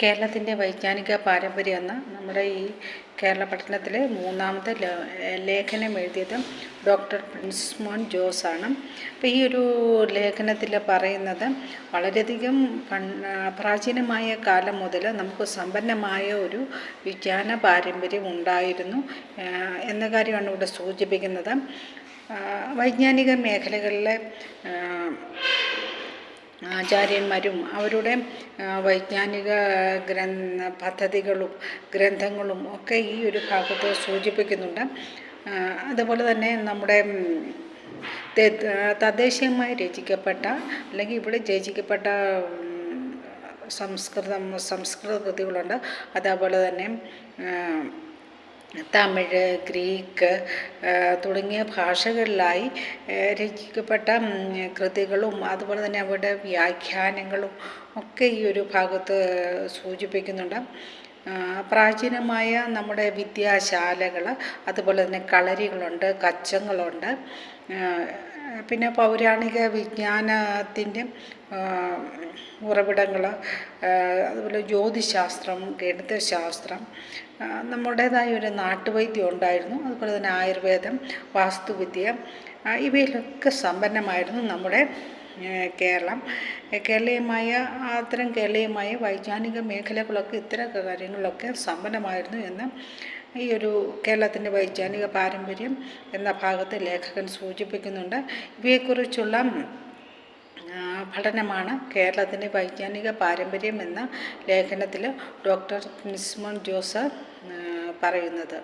കേരളത്തിന്റെ വൈജ്ഞാനിക പാരമ്പര്യം എന്ന നമ്മുടെ ഈ കേരള പട്ടണത്തിലെ മൂന്നാമത്തെ ലേഖനം എഴുതിയത് ഡോക്ടർ പ്രിൻസ്മോൻ ജോസ് ആണ് അപ്പോൾ ഈ ഒരു ലേഖനത്തിൽ പറയുന്നത് വളരെയധികം പ്രാചീനമായ കാലം മുതൽ നമുക്ക് സമ്പന്നമായ ഒരു വിജ്ഞാന പാരമ്പര്യം ഉണ്ടായിരുന്നു. എന്ന കാര്യമാണ് ഇവിടെ സൂചിപ്പിക്കുന്നത്. വൈജ്ഞാനിക മേഖലകളിലെ ആചാര്യന്മാരും അവരുടെ വൈജ്ഞാനിക ഗ്രന്ഥ പദ്ധതികളും ഗ്രന്ഥങ്ങളും ഒക്കെ ഈ ഒരു ഭാഗത്ത് സൂചിപ്പിക്കുന്നുണ്ട്. അതുപോലെ തന്നെ നമ്മുടെ തദ്ദേശീയമായി രചിക്കപ്പെട്ട അല്ലെങ്കിൽ ഇവിടെ രചിക്കപ്പെട്ട സംസ്കൃതം സംസ്കൃത കൃതികളുണ്ട്. അതേപോലെ തന്നെ തമിഴ് ഗ്രീക്ക് തുടങ്ങിയ ഭാഷകളിലായി രചിക്കപ്പെട്ട കൃതികളും അതുപോലെ തന്നെ അവയുടെ വ്യാഖ്യാനങ്ങളും ഒക്കെ ഈ ഒരു ഭാഗത്ത് സൂചിപ്പിക്കുന്നുണ്ട്. പ്രാചീനമായ നമ്മുടെ വിദ്യാശാലകൾ അതുപോലെ തന്നെ കളരികളുണ്ട് കച്ചങ്ങളുണ്ട്. പിന്നെ പൗരാണിക വിജ്ഞാനത്തിന്റെ ഉറവിടങ്ങൾ അതുപോലെ ജ്യോതിശാസ്ത്രം ഗണിതശാസ്ത്രം നമ്മുടേതായ ഒരു നാട്ടുവൈദ്യം ഉണ്ടായിരുന്നു. അതുപോലെ തന്നെ ആയുർവേദം വാസ്തുവിദ്യ ഇവയിലൊക്കെ സമ്പന്നമായിരുന്നു നമ്മുടെ കേരളം. കേരളീയമായ അത്തരം കേരളീയമായ വൈജ്ഞാനിക മേഖലകളൊക്കെ ഇത്തരം കാര്യങ്ങളിലൊക്കെ സമ്പന്നമായിരുന്നു എന്ന് ഈ ഒരു കേരളത്തിന്റെ വൈജ്ഞാനിക പാരമ്പര്യം എന്ന ഭാഗത്ത് ലേഖകൻ സൂചിപ്പിക്കുന്നുണ്ട്. ഇവയെക്കുറിച്ചുള്ള പഠനമാണ് കേരളത്തിന്റെ വൈജ്ഞാനിക പാരമ്പര്യം എന്ന ലേഖനത്തിൽ ഡോക്ടർ നിസ്മോൻ ജോസ് പറയുന്നത്.